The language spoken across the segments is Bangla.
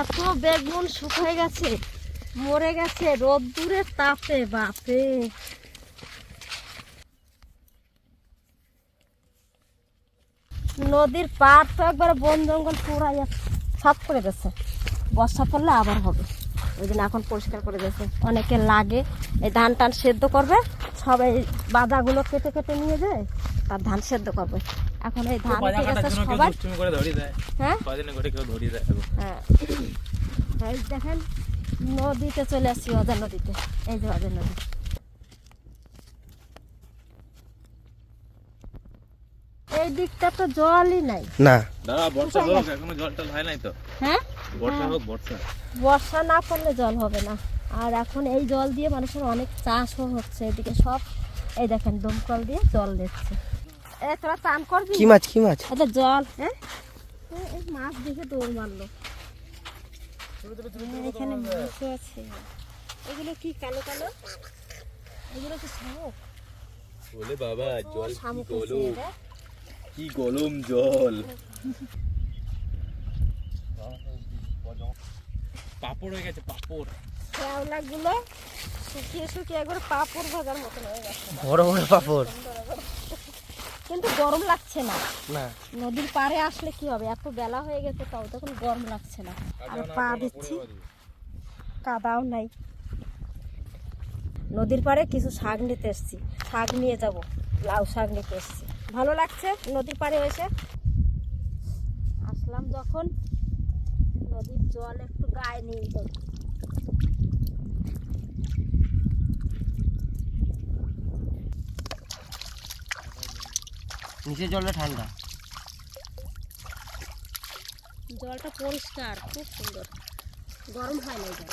এত বেগুন শুকিয়ে গেছে, মরে গেছে রোদ্দুরের তাপে বাপে। নদীর পাড় তো একবার বন জঙ্গল পুরাই সাফ করে দিচ্ছে বর্ষা পড়লে আবার হবে। ওই জন্য এখন পরিষ্কার করে দিয়েছে। অনেকে লাগে, এই ধান টান সেদ্ধ করবে, সবাই বাদাগুলো কেটে কেটে নিয়ে যায় আর ধান সেদ্ধ করবে। এখন এই ধান সবাই করে ধরিয়ে দেয়। হ্যাঁ? করে কেউ ধরিয়ে দেয় হ্যাঁ। এই দেখেন নদীতে চলে আসছি অজা নদীতে। এই যে অজা নদী। এই দিকটা তো জলই নাই। না। দাঁড়া বর্ষা হোক এখনও জল টল হয় নাই তো। হ্যাঁ? বর্ষা হোক বর্ষা। বর্ষা না পড়লে জল হবে না। আর এখন এই জল দিয়ে মানুষের অনেক চাষও হচ্ছে এদিকে সব এই দেখেন দমকল দিয়ে জল দিচ্ছে। এ তোরা চান করবি? কি মাছ কি মাছ? এটা জল। হ্যাঁ মাছ দেখে দৌড় মারলো। এখানে মাছও আছে। এগুলো কি কালো কালো? এগুলো কি শামুক? বলে বাবা ও, শামুক হচ্ছে কি গলম জল? পাপড় হয়ে গেছে পাপড়। শ্যাওলাগুলো শুকিয়ে শুকিয়ে একবার পাপড় ভাজার মতন হয়ে গেছে। বড় বড় পাপড়। কিন্তু গরম লাগছে না। না। নদীর পাড়ে আসলে কি হবে? এত বেলা হয়ে গেছে তাও তখন গরম লাগছে না। আর পা দিচ্ছি। কাদাও নাই। নদীর পাড়ে কিছু শাক নিতে এসছি। শাক নিয়ে যাব লাউ শাক নিতে এসছি। ভালো লাগছে নদীর পাড়ে এসে। আসলাম যখন। নদীর জল একটু গায়ে নিয়ে যাই। নিচে জলটা ঠান্ডা। জলটা পরিষ্কার খুব সুন্দর। গরম হয় না জল।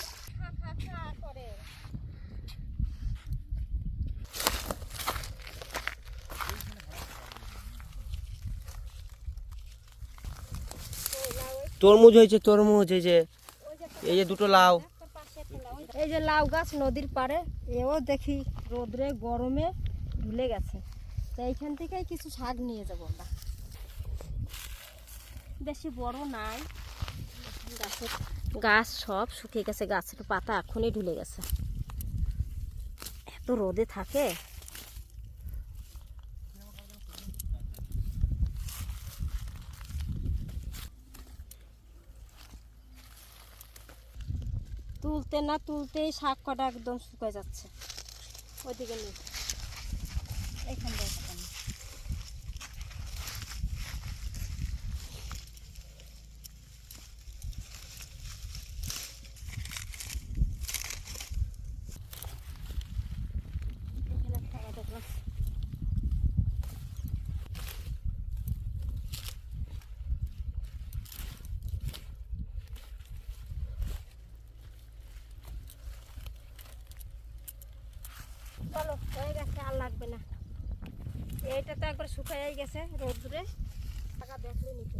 তরমুজ হয়েছে তরমুজ এই যে এই যে দুটো লাউ। এই যে লাউ গাছ নদীর পাড়ে এও দেখি রোদ্রে গরমে ঢুলে গেছে। তো এইখান থেকেই কিছু শাক নিয়ে যাব আমরা। বেশি বড় নাই। গাছের গাছ সব শুকিয়ে গেছে, গাছের পাতা এখনই ঢুলে গেছে। এত রোদে থাকে। তুলতে না তুলতেই শাক কটা একদম শুকিয়ে যাচ্ছে। ওইদিকে নেই এখান দিয়ে দেখান। এখানে একটা দেখলাম। চলো হয়ে গেছে, আর লাগবে না। এইটা তো একবার শুকাই গেছে রোদ্রে। টাকা দেখলে নিতে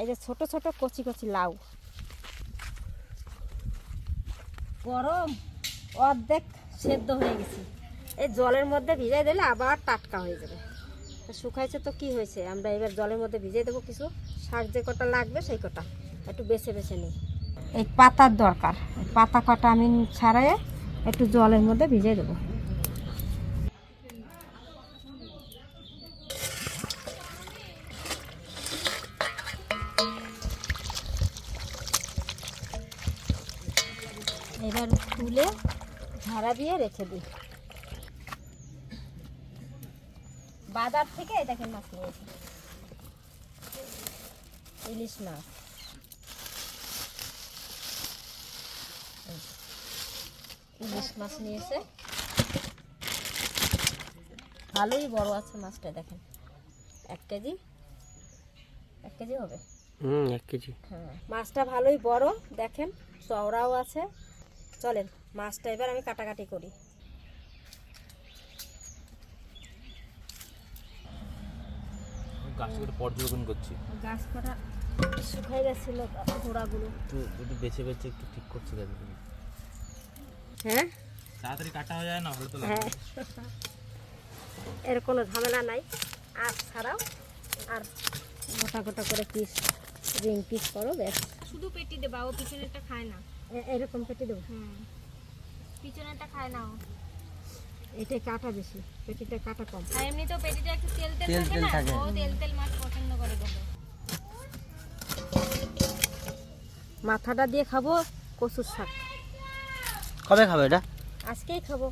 এই যে ছোট ছোট কচি কচি লাউ। গরম, অর্ধেক সেদ্ধ হয়ে গেছে। এই জলের মধ্যে ভিজাই দিলে আবার টাটকা হয়ে যাবে। শুকাইছে তো কি হয়েছে? আমরা এবার জলের মধ্যে ভিজাই দেবো কিছু। শাক যে কটা লাগবে সেই কটা। একটু বেছে বেছে নিই। এই পাতার দরকার। পাতা কটা আমি ছাড়াই একটু জলের মধ্যে ভিজিয়ে দেবো। এবার তুলে ঝাড়া দিয়ে রেখে দিই। বাজার থেকে এটাকে মাছ নিয়েছি। ইলিশ মাছ। ইলিশ মাছ নিয়েছে। ভালোই বড় আছে মাছটা দেখেন। এক কেজি? এক কেজি হবে? হুম এক কেজি। হ্যাঁ মাছটা ভালোই বড় দেখেন চওড়াও আছে। চলেন মাছটা এবার আমি কাটাকাটি করি। গাছ করে পর্যবেক্ষণ করছি। গাছ কটা শুকাই গেছিল গোড়াগুলো। একটু একটু বেছে বেছে একটু ঠিক করছি গাছ হ্যাঁ? তাড়াতাড়ি কাটা হয়ে যায় না হলে তো হ্যাঁ। এর কোনো ঝামেলা নাই। আর ছাড়াও আর গোটা গোটা করে পিস রিং পিস করো ব্যাস। শুধু পেটি দেবা ও পিছনেরটা খায় না। এরকম কেটে দেবো? হুম। পিছনেরটা খায় না ও। এটাই কাটা বেশি পেটিটা কাটা কম। আর এমনি তো পেটিটা একটু তেল তেল তেল থাকে না? ও তেল তেল মাছ পছন্দ করে বলে। মাথাটা দিয়ে খাব কচুর শাক। কবে খাবে এটা? আজকেই খাব।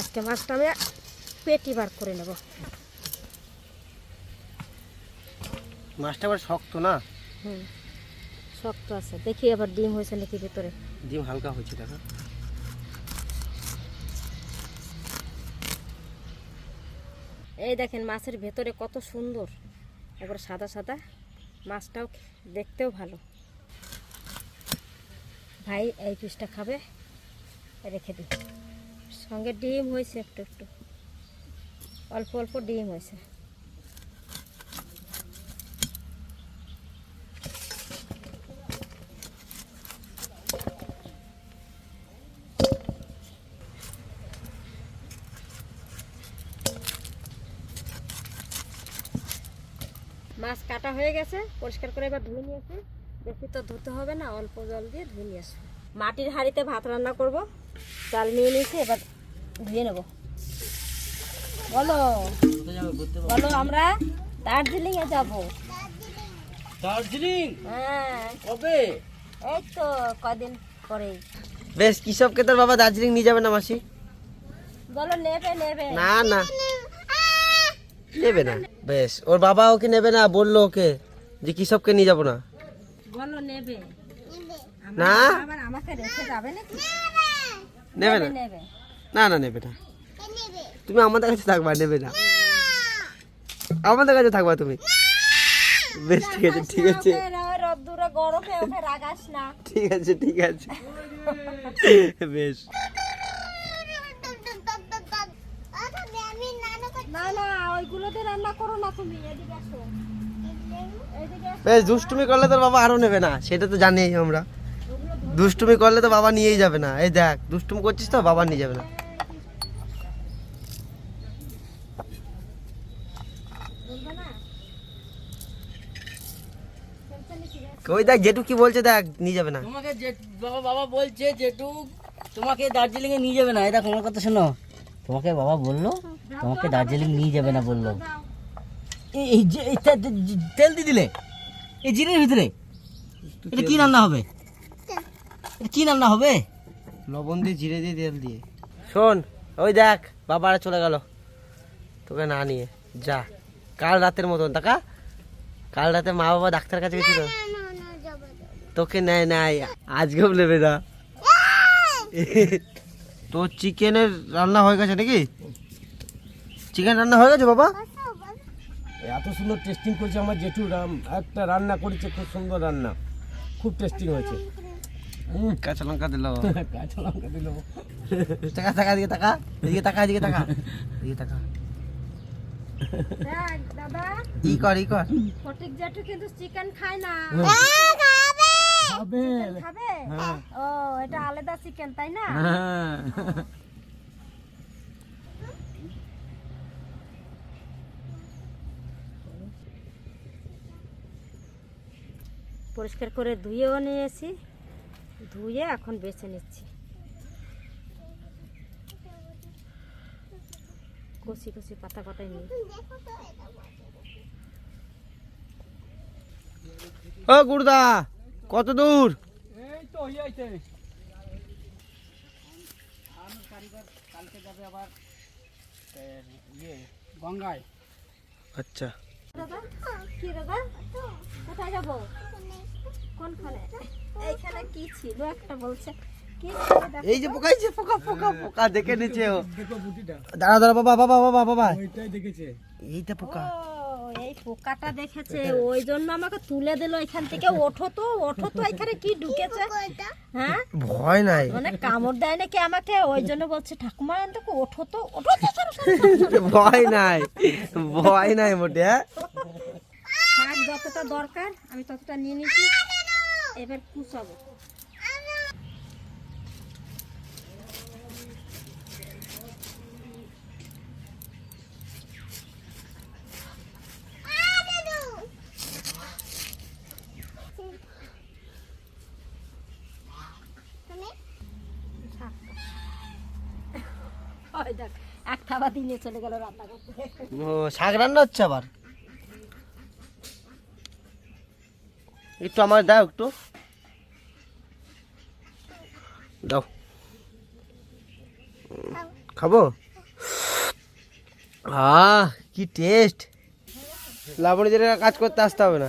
আজকে মাছটা আমি পেটি বার করে নেব। মাছটা আবার শক্ত না? হুম শক্ত আছে। দেখি আবার ডিম হয়েছে নাকি ভিতরে। ডিম হালকা হয়েছে দেখো। এই দেখেন মাছের ভেতরে কত সুন্দর। একবার সাদা সাদা। মাছটাও দেখতেও ভালো। ভাই এই পিসটা খাবে? রেখে দিই। সঙ্গে ডিম হয়েছে একটু একটু। অল্প অল্প ডিম হয়েছে। মাছ কাটা হয়ে গেছে, পরিষ্কার করে এবার ধুয়ে নিয়েছি। বেশি তো ধুতে হবে না, অল্প জল দিয়ে ধুয়ে নিয়ে আসব। মাটির হাঁড়িতে ভাত রান্না করব। চাল নিয়ে নিয়েছি এবার ধুয়ে নেব। বলো বলো আমরা দার্জিলিং এ যাব। দার্জিলিং? হ্যাঁ। কবে? এই তো কদিন পরে বেশ কৃষককে তোর বাবা দার্জিলিং নিয়ে যাবে না মাসি? বলো নেবে নেবে। না না। নেবে না। বেশ ওর বাবা ওকে নেবে না বলল ওকে যে কৃষককে নিয়ে যাব না। বলো নেবে। না। আমাকে রেখে যাবে নাকি নেবে না? না না নেবে না। তুমি আমাদের কাছে থাকবা নেবে না। আমাদের কাছে থাকবা তুমি। বেশ ঠিক আছে ঠিক আছে। ঠিক আছে ঠিক আছে। বেশ। না না ওইগুলোতে রান্না করো না তুমি এদিকে আসো। বেশ দুষ্টুমি করলে তোর বাবা আরও নেবে না সেটা তো জানি আমরা। দুষ্টুমি করলে তো বাবা নিয়েই যাবে না। এই দেখ, দুষ্টুমি করছিস তো, বাবা নিয়ে যাবে না। ওই দেখ, জেঠু কি বলছে দেখ, নিয়ে যাবে না। তোমাকে বাবা বাবা বলছে যেটু তোমাকে দার্জিলিং এ নিয়ে যাবে না। দেখো, আমার কথা শোনো। তোমাকে বাবা বলল, তোমাকে দার্জিলিং নিয়ে যাবে না বলল। এই- তেল দিয়ে দিলে। এই জিরের ভিতরে। এটা কি রান্না হবে? এটা কি রান্না হবে? লবণ দিয়ে জিরে দিয়ে তেল দিয়ে। শোন ওই দেখ বাবারা চলে গেল। তোকে না নিয়ে যা। কাল রাতের মতন টাকা। কাল রাতে মা বাবা ডাক্তার কাছে গেছিল। তোকে নেয় নাই আজকেও নেবে না। তোর চিকেনের রান্না হয়ে গেছে নাকি? চিকেন রান্না হয়ে গেছে বাবা? এত সুন্দর টেস্টিং করেছে আমার জেঠু রাম একটা রান্না করেছে খুব সুন্দর রান্না। খুব টেস্টিং হয়েছে। কাঁচা লঙ্কা দিল। কাঁচা লঙ্কা দিল। টাকা টাকা দিকে টাকা এদিকে টাকা এদিকে টাকা এদিকে টাকা। দাদা। ই কর ই কর? ফটিক জেঠু কিন্তু চিকেন খায় না। খাবে। খাবে? ও এটা আলাদা চিকেন তাই না? হ্যাঁ। পরিষ্কার করে ধুয়েও নিয়েছি। ধুয়ে এখন বেছে নিচ্ছি। কষি কচি পাতা কটাই নিয়ে। ও গুরদা কত দূর? এই তো হয়ে যাইছে ইয়ে গঙ্গায়। আচ্ছা। দাদা কি দাদা? কোথায় যাব? কোনখানে? এইখানে কি ছিল? একটা বলছে এই যে পোকা যে পোকা পোকা পোকা দেখে নিচে ও। দাঁড়া দাঁড়া বাবা বাবা বাবা বাবা ওইটাই দেখেছে। এইটা পোকা। এই পোকাটা দেখেছে। ওই জন্য আমাকে তুলে দিল এখান থেকে। ওঠো তো ওঠো তো এখানে কি ঢুকেছে? হ্যাঁ? ভয় নাই। মানে কামড় দেয় নাকি আমাকে? ওই জন্য বলছে ঠাকুমা দেখো ওঠো তো ওঠো তো। ভয় নাই ভয় নাই মোটে হ্যাঁ। যতটা দরকার আমি ততটা নিয়ে নিয়েছি এবার কুচাবো। এক থাবা দিলে চলে গেল রান্না করতে ও শাক রান্না হচ্ছে আবার? একটু আমার দাও একটু। দাও। খাব? আহ, কি টেস্ট লাবণীদের কাজ করতে আসতে হবে না।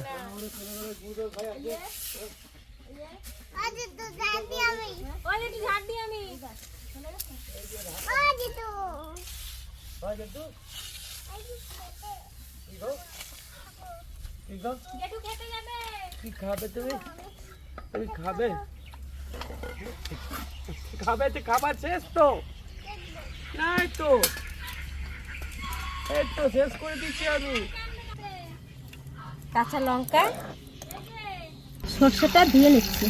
জেঠু খেতে কি খাবে তুমি? তুমি খাবে? খাবে তো খাবার শেষ তো? নাই তো। এই তো শেষ করে দিচ্ছি আমি। কাঁচা লঙ্কা, সর্ষেটা দিয়ে নিচ্ছি।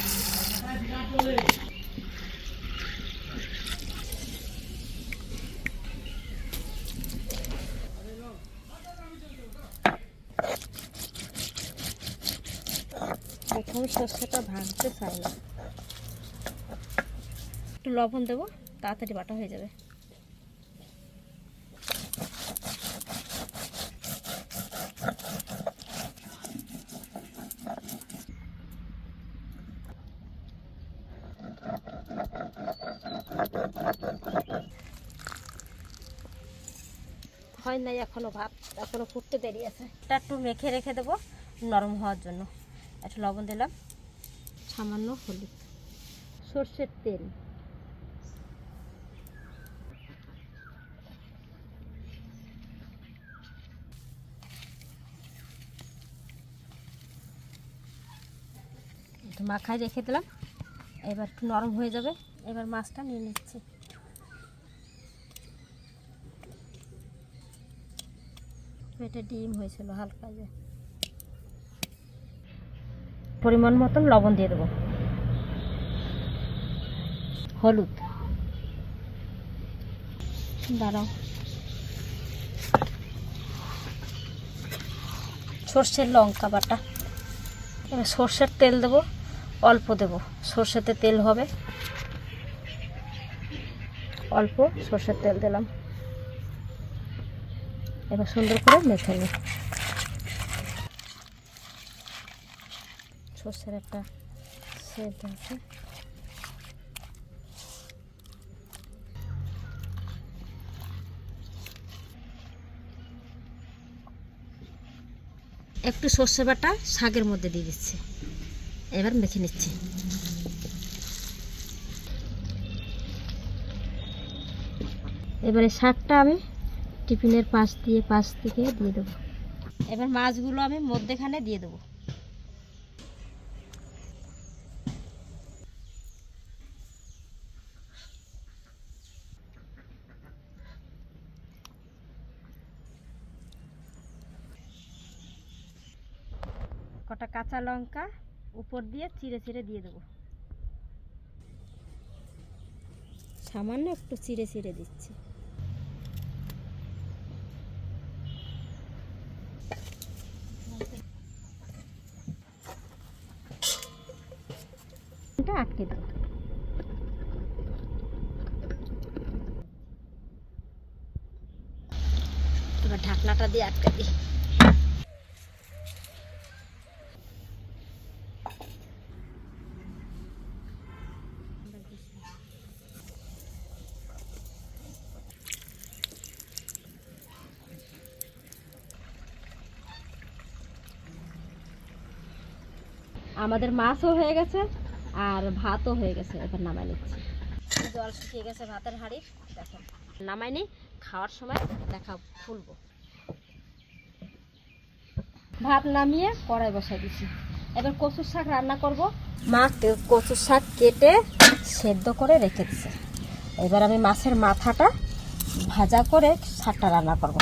এখন সর্ষেটা ভাঙতে চাই না। একটু লবণ দেবো, তাড়াতাড়ি বাটা হয়ে যাবে। হয় নাই এখনও ভাত, এখনও ফুটতে দেরি আছে। এটা একটু মেখে রেখে দেবো, নরম হওয়ার জন্য। একটু লবণ দিলাম। সামান্য হলুদ। সর্ষের তেল। একটু মাখায় রেখে দিলাম। এবার একটু নরম হয়ে যাবে। এবার মাছটা নিয়ে নিচ্ছি। এটা ডিম হয়েছিল হালকা যে। পরিমাণ মতন লবণ দিয়ে দেবো। হলুদ। দাঁড়াও। সর্ষের লঙ্কা বাটা। এবার সর্ষের তেল দেবো, অল্প দেবো। সর্ষেতে তেল হবে। অল্প সর্ষের তেল দিলাম। এবার সুন্দর করে মেখে নিই। সর্ষের একটা সেদ্ধ আছে। একটু সর্ষে বাটা শাকের মধ্যে দিয়ে দিচ্ছি। এবার মেখে নিচ্ছি। এবারে শাকটা আমি টিফিনের পাশ দিয়ে, পাশ থেকে দিয়ে দেবো। এবার মাছগুলো আমি মধ্যেখানে দিয়ে দেবো। কাঁচা লঙ্কা উপর দিয়ে চিড়ে চিড়ে দিয়ে দেবো। সামান্য একটু চিড়ে চিড়ে দিচ্ছি। এটা আটকে দেবো এবার ঢাকনাটা দিয়ে আটকে দিই। আমাদের মাছও হয়ে গেছে আর ভাতও হয়ে গেছে, এবার নামাই নিচ্ছি। জল শুকিয়ে গেছে ভাতের হাঁড়ি, দেখো। নামাই নি, খাওয়ার সময় দেখা ফুলবো। ভাত নামিয়ে কড়াই বসাই দিছি। এবার কচুর শাক রান্না করব। মা কচুর শাক কেটে সেদ্ধ করে রেখে এবার আমি মাছের মাথাটা ভাজা করে শাকটা রান্না করব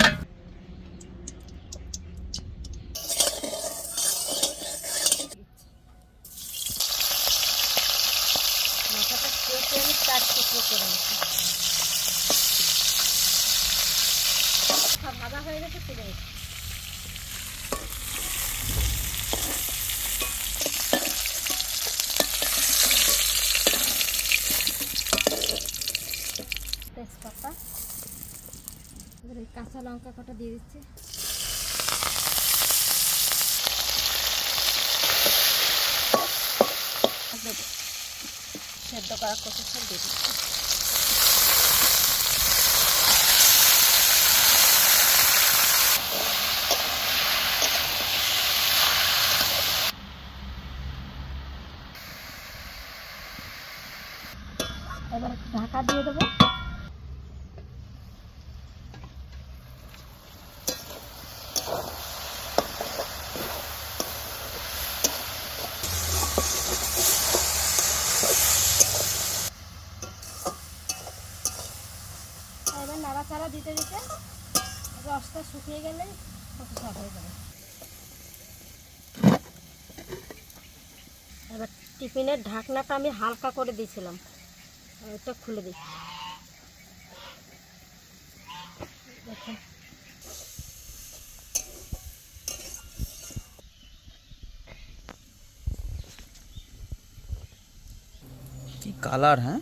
মাথাটা কেটে আমি চার টুকরো করে নিচ্ছি ভাজা হয়ে গেছে তুলে নিচ্ছি তেজপাতা। কাঁচা লঙ্কা কটা দিয়ে দিচ্ছি। সেদ্ধ করা কচুর সব দিয়ে দিচ্ছি এবার ঢাকা দিয়ে দেবো এবার নাড়াচাড়া দিতে দিতে রসটা শুকিয়ে গেলে হয়ে যাবে। এবার টিফিনের ঢাকনাটা আমি হালকা করে দিয়েছিলাম এটা খুলে দিই। কালার হ্যাঁ?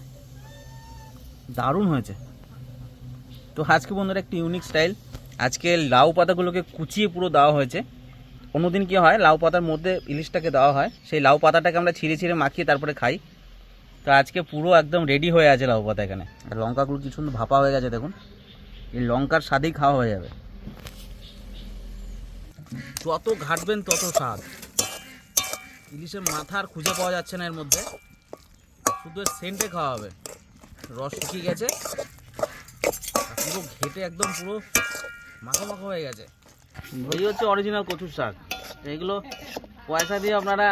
দারুণ হয়েছে। তো আজকে বন্ধুরা একটি ইউনিক স্টাইল আজকে লাউ পাতাগুলোকে কুচিয়ে পুরো দেওয়া হয়েছে। অন্যদিন কি হয়, লাউ পাতার মধ্যে ইলিশটাকে দেওয়া হয়। সেই লাউ পাতাটাকে আমরা ছিঁড়ে ছিঁড়ে মাখিয়ে তারপরে খাই। তো আজকে পুরো একদম রেডি হয়ে আছে লাউ পাতা এখানে। আর লঙ্কাগুলো কি সুন্দর ভাপা হয়ে গেছে দেখুন। এই লঙ্কার স্বাদেই খাওয়া হয়ে যাবে। যত ঘাটবেন তত স্বাদ। ইলিশের মাথা আর খুঁজে পাওয়া যাচ্ছে না এর মধ্যে। শুধু সেন্টে খাওয়া হবে। রস শুকিয়ে গেছে। পুরো ঘেটে একদম পুরো মাখা মাখা হয়ে গেছে। এই হচ্ছে অরিজিনাল কচুর শাক। এইগুলো পয়সা দিয়ে আপনারা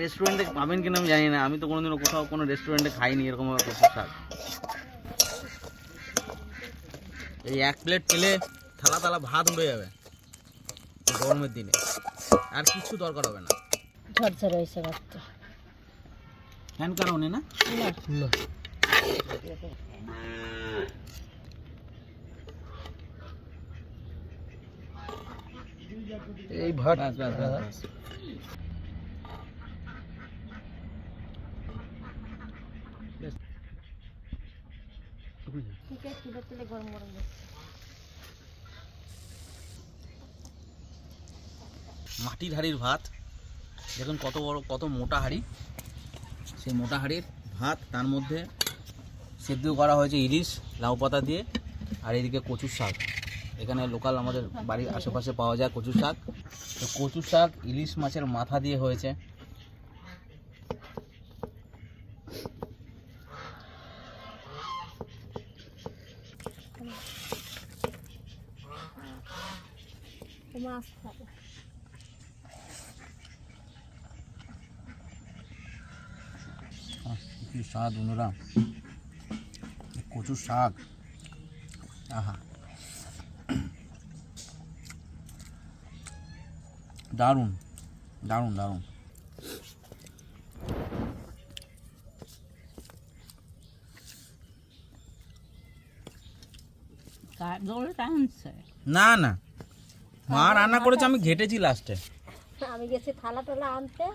রেস্টুরেন্টে পাবেন কিনা আমি জানি না। আমি তো কোনোদিনও কোথাও কোনো রেস্টুরেন্টে খাইনি এরকম কচুর শাক। এই এক প্লেট খেলে থালা থালা ভাত উড়ে যাবে গরমের দিনে। আর কিছু দরকার হবে না। ঝরঝরে হয়েছে ভাতটা ফ্যান কারণে না। না। এই গরম মাটির হাঁড়ির ভাত। দেখুন কত বড়, কত মোটা হাঁড়ি। সেই মোটা হাঁড়ির ভাত তার মধ্যে সেদ্ধ করা হয়েছে ইলিশ, লাউ পাতা দিয়ে, আর এদিকে কচুর শাক। এখানে লোকাল আমাদের বাড়ির আশেপাশে পাওয়া যায় কচু শাক। তো কচু শাক, ইলিশ মাছের মাথা দিয়ে হয়েছে। মাছ স্বাদ শাক। আহা। দারুণ দারুণ দারুণ। না না। মা রান্না করেছে আমি ঘেটেছি লাস্টে আমি গেছি থালা টালা আনতে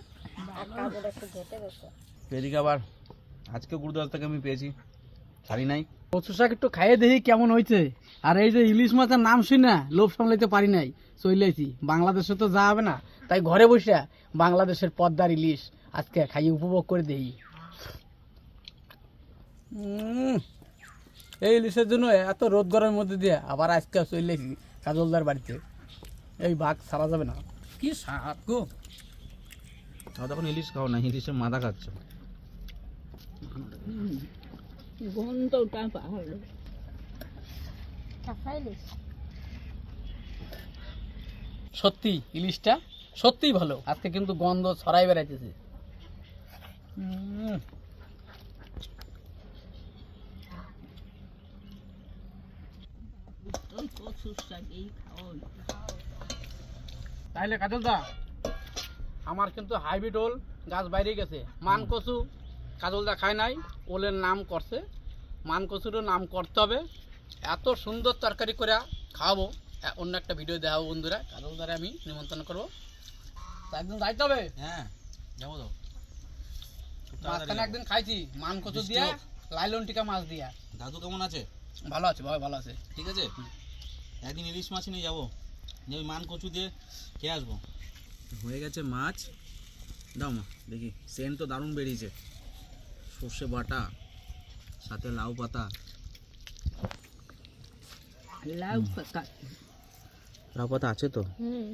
এদিকে আবার আজকে গুরুদাস থেকে আমি পেয়েছি। ছাড়ি নাই। কচু শাক একটু খাইয়ে দেখি কেমন হয়েছে আর এই যে ইলিশ মাছের নাম শুই না লোভ সামলাইতে পারি নাই চলেছি বাংলাদেশে তো যা হবে না তাই ঘরে বসে বাংলাদেশের পদ্মার ইলিশ আজকে খাইয়ে উপভোগ করে দেই এই ইলিশের জন্য এত রোদ গরমের মধ্যে দিয়ে আবার আজকে চলেছি কাজলদার বাড়িতে। এই ভাগ সারা যাবে না। কি স্বাদ গো? তখন ইলিশ খাও না ইলিশের মাথা খাচ্ছ। খাইলিস সত্যি ইলিশটা সত্যিই ভালো। আজকে কিন্তু গন্ধ ছড়াই বেড়াইতেছে। তাইলে কাজল দা আমার কিন্তু হাইব্রিড ওল গাছ বাইরে গেছে। মান কচু কাজল দা খায় নাই ওলের নাম করছে। মান কচুরও নাম করতে হবে। এত সুন্দর তরকারি করে খাওয়াবো। অন্য একটা ভিডিও দেখাবো বন্ধুরা। কাজল দ্বারা আমি নিমন্ত্রণ করব। তা একদিন যাইতে হবে? হ্যাঁ যাব তো। মাঝখানে একদিন খাইছি মান কচু মিষ্টি দিয়া। লাইলন টিকা মাছ দিয়া। দাদু কেমন আছে? ভালো আছে ভাই ভালো আছে। ঠিক আছে? একদিন ইলিশ মাছ নিয়ে যাব। যে ওই মান কচু দিয়ে খেয়ে আসব। হয়ে গেছে মাছ। দাও মা দেখি। সেন্ট তো দারুণ বেরিয়েছে। সর্ষে বাটা সাথে লাউ পাতা। লাউ পাতা। লাউ পাতা আছে তো? হুম।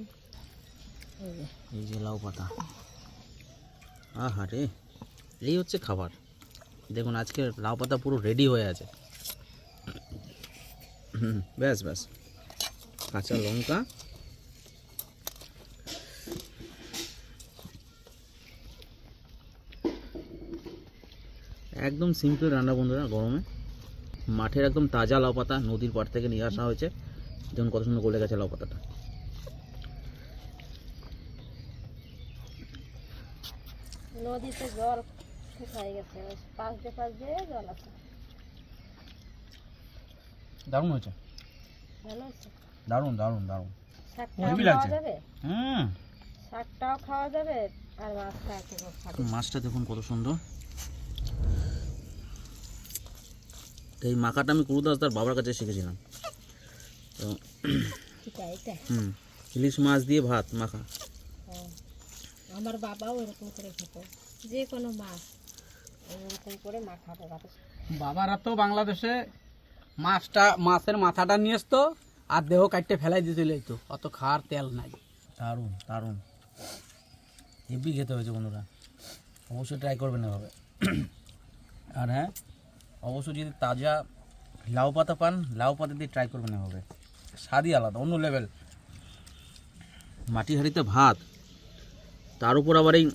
এই যে লাউ পাতা। আহা রে এই হচ্ছে খাবার। দেখুন আজকে লাউ পাতা পুরো রেডি হয়ে আছে। হুম ব্যাস ব্যাস। কাঁচা লঙ্কা একদম সিম্পল রান্না বন্ধুরা গরমে। মাঠের একদম তাজা লাউ পাতা নদীর পাড় থেকে নিয়ে আসা হয়েছে। যেমন কত সুন্দর গলে গেছে লাউ পাতাটা। নদীতে জল শুকাই গেছে পাশ দিয়ে পাশ দিয়ে জল আছে। দারুণ হয়েছে। ভালো আছে দারুণ দারুণ দারুণ। হেভি লাগছে। হুম। শাকটাও খাওয়া যাবে আর মাছটা মাছটা দেখুন কত সুন্দর। এই মাখাটা আমি কুরুদাস তার বাবার কাছে শিখেছিলাম। তো হুম ইলিশ মাছ দিয়ে ভাত মাখা। আমার বাবাও এরকম করে খেত। যে কোনো মাছ এরকম করে মাখাবে বাবারা তো বাংলাদেশে মাছটা মাছের মাথাটা নিয়ে আসতো আর দেহ কাটতে ফেলাই দিয়ে চলে যেত। অত খাওয়ার তেল নাই। দারুণ দারুণ। হেভি খেতে হয়েছে বন্ধুরা। অবশ্যই ট্রাই করবেন এভাবে। আর হ্যাঁ অবশ্যই যদি তাজা লাউ পাতা পান লাউ পাতা দিয়ে ট্রাই করবেন এভাবে। স্বাদই আলাদা অন্য লেভেল মাটি হাঁড়িতে ভাত তার উপর আবার এই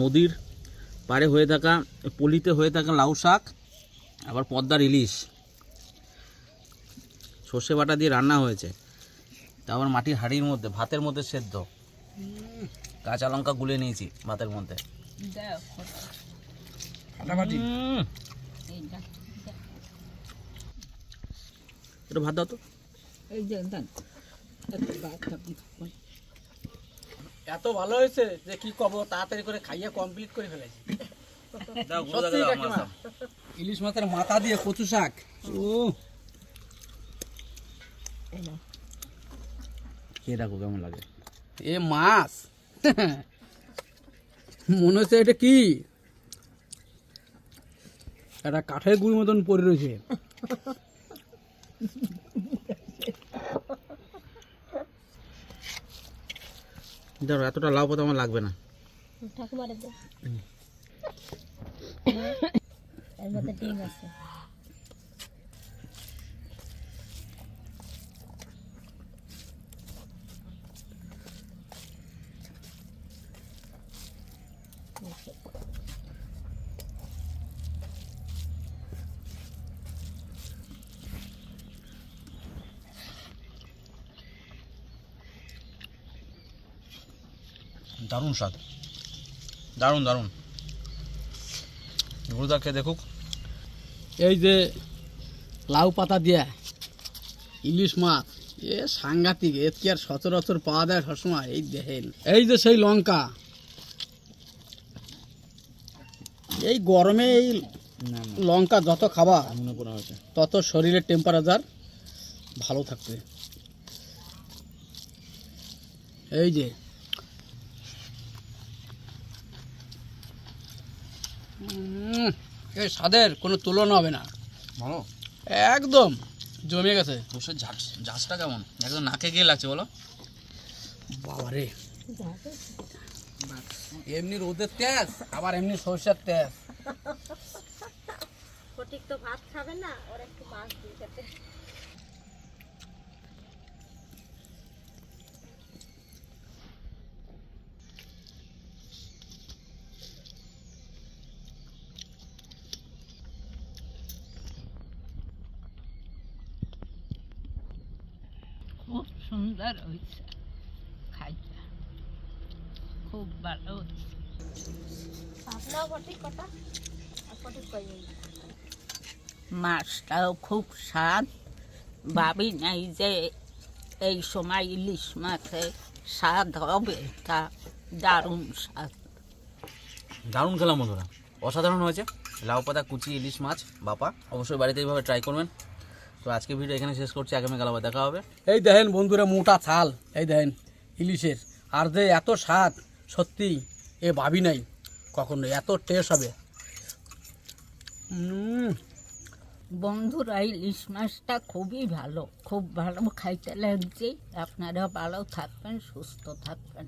নদীর পাড়ে হয়ে থাকা পলিতে হয়ে থাকা লাউ শাক আবার পদ্মার ইলিশ। সর্ষে বাটা দিয়ে রান্না হয়েছে। তা আবার মাটির হাঁড়ির মধ্যে ভাতের মধ্যে সেদ্ধ। কাঁচা লঙ্কা গুলে নিয়েছি ভাতের মধ্যে। ভাত দাও তো। এত ভালো হয়েছে যে কি কব তাড়াতাড়ি করে খাইয়ে কমপ্লিট করে ফেলেছি। ইলিশ মাছের মাথা দিয়ে কচু শাক। ও। খেয়ে দেখো কেমন লাগে? এ মাছ। মনে হচ্ছে এটা কি? একটা কাঠের গুড়ির মতন পড়ে রয়েছে। ধরো এতটা লাউ পাতা আমার লাগবে না। ঠাকুমারে দারুণ স্বাদ। দারুণ দারুণ। গুরুদা খেয়ে দেখুক। এই যে লাউ পাতা দিয়া ইলিশ মাছ এ সাংঘাতিক এর কি আর সচরাচর পাওয়া যায় সবসময় এই দেখেন। এই যে সেই লঙ্কা এই গরমে এই লঙ্কা যত খাবা মনে করা হয়েছে তত শরীরের টেম্পারেচার ভালো থাকবে। এই যে এই স্বাদের কোনো তুলনা হবে না। ভালো? একদম জমে গেছে। সর্ষের ঝাঁস ঝাঁসটা কেমন? একদম নাকে গিয়ে লাগছে বলো। বাবারে। এমনি রোদের তেজ আবার এমনি সরষের তেজ। ঠিক তো ভাত খাবে না ওর একটু মাছ দিয়ে খেতে খুব সুন্দর হয়েছে। খাইতে খুব ভালো হয়েছে। মাছটাও খুব স্বাদ। ভাবি নাই যে এই সময় ইলিশ মাছে স্বাদ হবে, তা দারুণ স্বাদ। দারুণ খেলাম বন্ধুরা। অসাধারণ হয়েছে। লাউ পাতা, কুচি, ইলিশ মাছ, বাপা, অবশ্যই বাড়িতে এইভাবে ট্রাই করবেন। তো আজকে ভিডিও এখানে শেষ করছি আগামীকাল আবার দেখা হবে। এই দেখেন বন্ধুরা মোটা ছাল এই দেখেন ইলিশের। আর যে এত স্বাদ সত্যি এ ভাবি নাই কখনো এত টেস্ট হবে। বন্ধুরা ইলিশ মাছটা খুবই ভালো খুব ভালো খাইতে লাগছে। আপনারা ভালো থাকবেন সুস্থ থাকবেন।